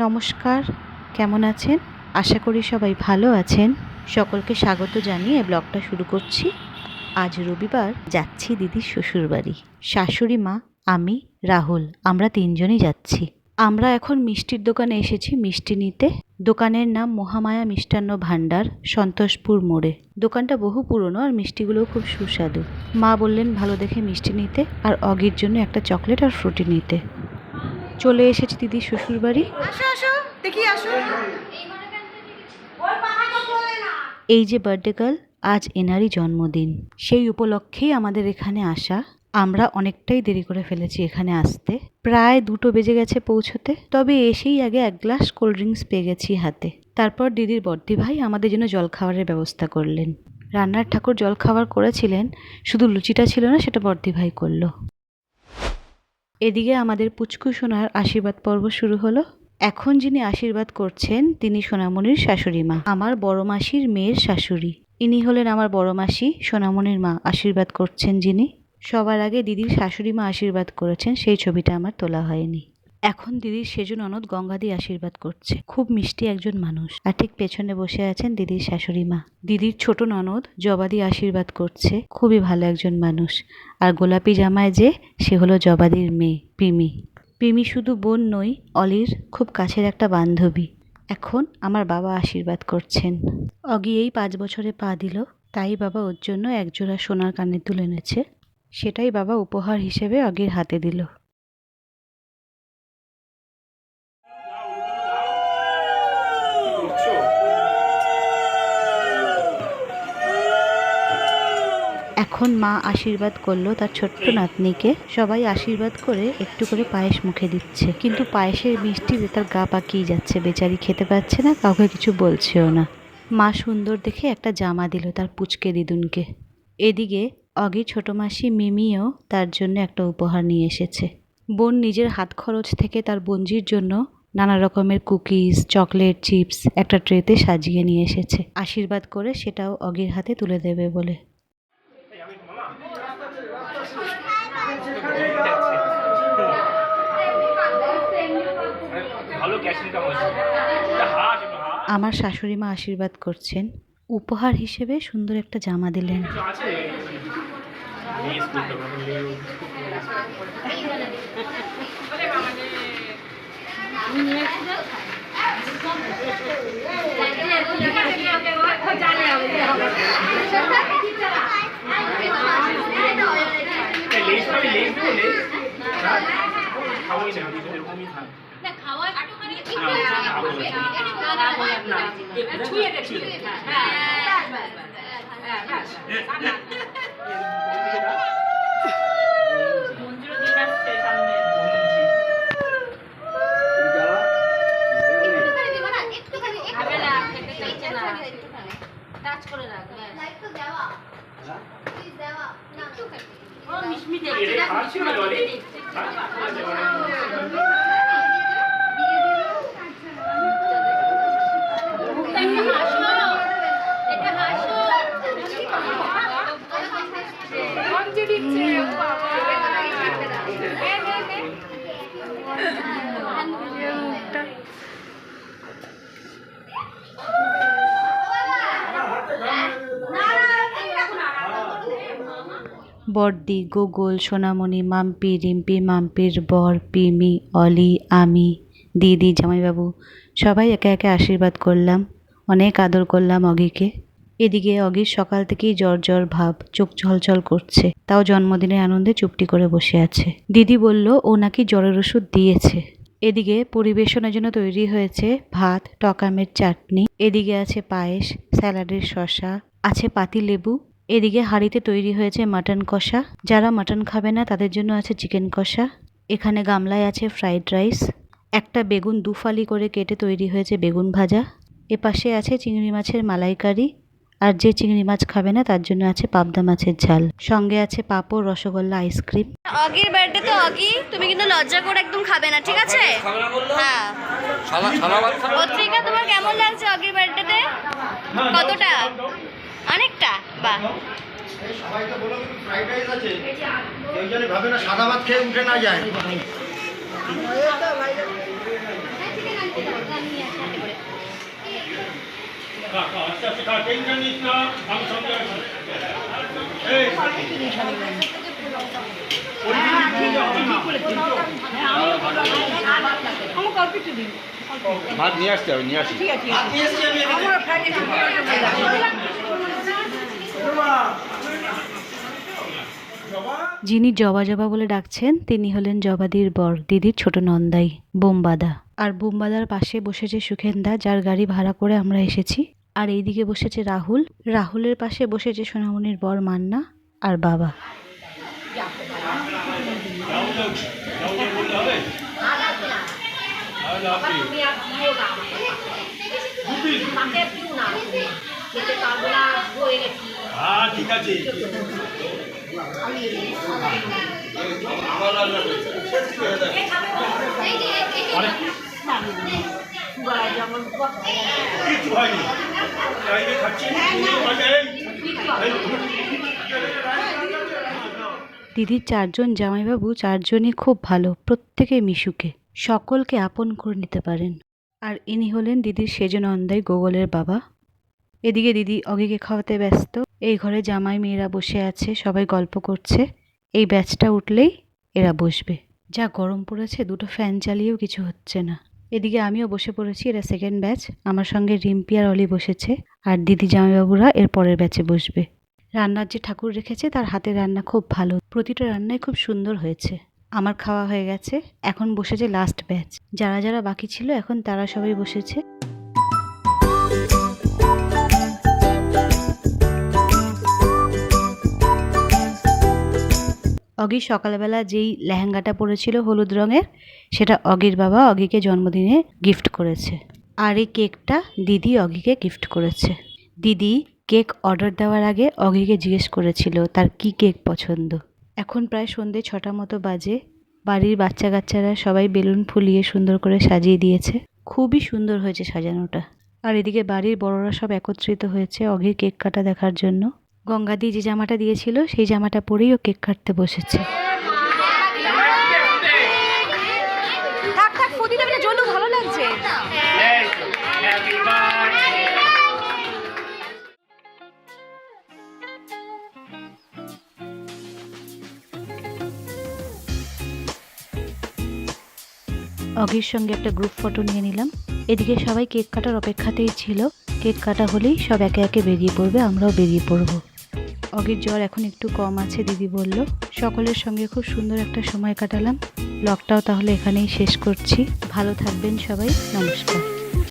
নমস্কার, কেমন আছেন? আশা করি সবাই ভালো আছেন। সকলকে স্বাগত জানিয়ে ব্লগটা শুরু করছি। আজ রবিবার, যাচ্ছি দিদির শ্বশুরবাড়ি। শাশুড়ি মা, আমি, রাহুল, আমরা তিনজনই যাচ্ছি। আমরা এখন মিষ্টির দোকানে এসেছি মিষ্টি নিতে। দোকানের নাম মহামায়া মিষ্টান্ন ভাণ্ডার, সন্তোষপুর মোড়ে। দোকানটা বহু পুরনো আর মিষ্টিগুলোও খুব সুস্বাদু। মা বললেন, ভালো দেখে মিষ্টি নিতে, আর অগির জন্য একটা চকলেট আর ফ্রুটি নিতে। চলে এসেছি দিদির আসো আসো দেখি এই যে বার্থডে গার্ল আজ এনারই জন্মদিন। সেই উপলক্ষেই আমাদের এখানে আসা। আমরা অনেকটাই দেরি করে ফেলেছি এখানে আসতে। প্রায় দুটো বেজে গেছে পৌঁছতে। তবে এসেই আগে এক গ্লাস কোল্ড ড্রিঙ্কস পেয়ে গেছি হাতে। তারপর দিদির বর্দি ভাই আমাদের জন্য জলখাবারের ব্যবস্থা করলেন। রান্নার ঠাকুর জলখাবার করেছিলেন। শুধু লুচিটা ছিল না সেটা বর্দি ভাই করল। এদিকে আমাদের পুচকু সোনার আশীর্বাদ পর্ব শুরু হলো। এখন যিনি আশীর্বাদ করছেন, তিনি সোনামণির শাশুড়ি মা, আমার বড় মাসির মেয়ের শাশুড়ি। ইনি হলেন আমার বড় মাসি, সোনামণির মা, আশীর্বাদ করছেন যিনি। সবার আগে দিদির শাশুড়ি মা আশীর্বাদ করেছেন, সেই ছবিটা আমার তোলা হয়নি। এখন দিদির সেজু ননদ গঙ্গাদি আশীর্বাদ করছে। খুব মিষ্টি একজন মানুষ। আর ঠিক পেছনে বসে আছেন দিদির শাশুড়ি মা। দিদির ছোট ননদ জবাদি আশীর্বাদ করছে। খুবই ভালো একজন মানুষ। আর গোলাপি জামায় যে, সে হলো জবাদির মেয়ে, পিমি। পিমি শুধু বোন নই, অলির খুব কাছের একটা বান্ধবী। এখন আমার বাবা আশীর্বাদ করছেন। অগি এই পাঁচ বছরে পা দিল, তাই বাবা ওর জন্য একজোড়া সোনার কানে তুলে এনেছে। সেটাই বাবা উপহার হিসেবে অগির হাতে দিল। এখন মা আশীর্বাদ করল তার ছোট্ট নাতনিকে। সবাই আশীর্বাদ করে একটু করে পায়েস মুখে দিচ্ছে। কিন্তু পায়েসের মিষ্টিতে তার গা পাকিয়ে যাচ্ছে। বেচারি খেতে পাচ্ছে না, কাউকে কিছু বলছেও না। মা সুন্দর দেখে একটা জামা দিল তার পুচকে দিদুনকে। এদিকে অগি ছোট মাসি মিমিও তার জন্য একটা উপহার নিয়ে এসেছে। বোন নিজের হাত খরচ থেকে তার বঞ্জির জন্য নানা রকমের কুকিজ, চকলেট, চিপস একটা ট্রেতে সাজিয়ে নিয়ে এসেছে। আশীর্বাদ করে সেটাও অগির হাতে তুলে দেবে বলে। আমার শাশুড়ি মা আশীর্বাদ করছেন। উপহার হিসেবে সুন্দর একটা জামা দিলেন। এই স্কুলটা মানে এই লেস পাবি লেস দেবো লেস খাবোই না খাচ্ছি না জলে বর্দি গোগল, সোনামণি, মাম্পি, রিম্পি, মাম্পির বর, পিমি, অলি, আমি, দিদি, জামাইবাবু, সবাই একে একে আশীর্বাদ করলাম, অনেক আদর করলাম অগিকে। এদিকে অগির সকাল থেকেই জ্বর জ্বর ভাব, চোখ ঝলঝল করছে, তাও জন্মদিনের আনন্দে চুপটি করে বসে আছে। দিদি বলল, ও নাকি জ্বরের ওষুধ দিয়েছে। এদিকে পরিবেশনের জন্য তৈরি হয়েছে ভাত টকামের চাটনি, এদিকে আছে পায়েস, স্যালাডের শসা, আছে পাতি লেবু এদিকে হাঁড়িতে তৈরি হয়েছে মাটন কষা। যারা মাটন খাবে না তাদের জন্য আছে চিকেন কষা। এখানে গামলায় আছে ফ্রাইড রাইস। একটা বেগুন দুফালি করে কেটে তৈরি হয়েছে বেগুন ভাজা। এপাশে আছে চিংড়ি মাছের মালাইকারি। আর যে চিংড়ি মাছ খাবে না তার জন্য আছে পাবদা মাছের ঝাল। সঙ্গে আছে পাঁপড় রসগোল্লা আইসক্রিম। অগির বার্থডে তো অগি। তুমি কিন্তু লজ্জা করে একদম খাবে না ঠিক আছে? হ্যাঁ। পত্রিকা তোমার কেমন লাগছে অগির বার্থডেতে কতটা? অনেকটা বাহ। সবাইকে বলো কিন্তু ফ্রাইড রাইস আছে। কেউ যেন ভাবে না সাদা ভাত খেয়ে উঠে না যায়। আছি। ভাত নিয়ে আসতে হবে নিয়ে আসি। এসছি আমি এদিকে। যিনি জবা জবা বলে ডাকছেন, তিনি হলেন জবাদির বর, দিদির ছোট নন্দাই, বোমবাদা। আর বোমবাদার পাশে বসেছে সুখেন্দা, যার গাড়ি ভাড়া করে আমরা এসেছি। আর এইদিকে বসেছে রাহুল। রাহুলের পাশে বসেছে সোনামণির বর মান্না আর বাবা। হ্যাঁ ঠিক আছে। দিদির চারজন জামাইবাবু চারজনই খুব ভালো প্রত্যেকে মিশুকে। সকলকে আপন করে নিতে পারেন। আর ইনি হলেন দিদির সেজন সেজনন্দাই গোগলের বাবা। এদিকে দিদি অগিকে খাওয়াতে ব্যস্ত। এই ঘরে জামাই মেয়েরা বসে আছে, সবাই গল্প করছে। এই ব্যাচটা উঠলেই এরা বসবে। যা গরম পড়েছে, দুটো ফ্যান চালিয়েও কিছু হচ্ছে না। এদিকে আমিও বসে পড়েছি, এরা সেকেন্ড ব্যাচ আমার সঙ্গে রিম্পি আর অলি বসেছে, আর দিদি জামাইবাবুরা এর পরের ব্যাচে বসবে। রান্নার যে ঠাকুর রেখেছে, তার হাতের রান্না খুব ভালো। প্রতিটা রান্নাই খুব সুন্দর হয়েছে। আমার খাওয়া হয়ে গেছে, এখন বসেছে লাস্ট ব্যাচ যারা যারা বাকি ছিল, এখন তারা সবাই বসেছে। অগি সকালবেলা যেই লেহেঙ্গাটা পরেছিল হলুদ রঙের, সেটা অগির বাবা অগিকে জন্মদিনে গিফট করেছে। আর এই কেকটা দিদি অগিকে গিফট করেছে। দিদি কেক অর্ডার দেওয়ার আগে অগিকে জিজ্ঞেস করেছিল, তার কি কেক পছন্দ? এখন প্রায় সন্ধে ছটা মতো বাজে। বাড়ির বাচ্চা কাচ্চারা সবাই বেলুন ফুলিয়ে সুন্দর করে সাজিয়ে দিয়েছে। খুবই সুন্দর হয়েছে সাজানোটা। আর এদিকে বাড়ির বড়রা সব একত্রিত হয়েছে অগির কেক কাটা দেখার জন্য। গঙ্গাদি যে জামাটা দিয়েছিল সেই জামাটা পরেই ও কেক কাটতে বসেছে। অগির সঙ্গে একটা গ্রুপ ফটো নিয়ে নিলাম। এদিকে সবাই কেক কাটার অপেক্ষাতেই ছিল। কেক কাটা হলেই সব একে একে বেরিয়ে পড়বে আমরাও বেরিয়ে পড়ব। অগির জ্বর এখন একটু কম আছে, দিদি বলল। সকলের সঙ্গে খুব সুন্দর একটা সময় কাটালাম। ব্লগটাও তাহলে এখানেই শেষ করছি। ভালো থাকবেন সবাই। নমস্কার।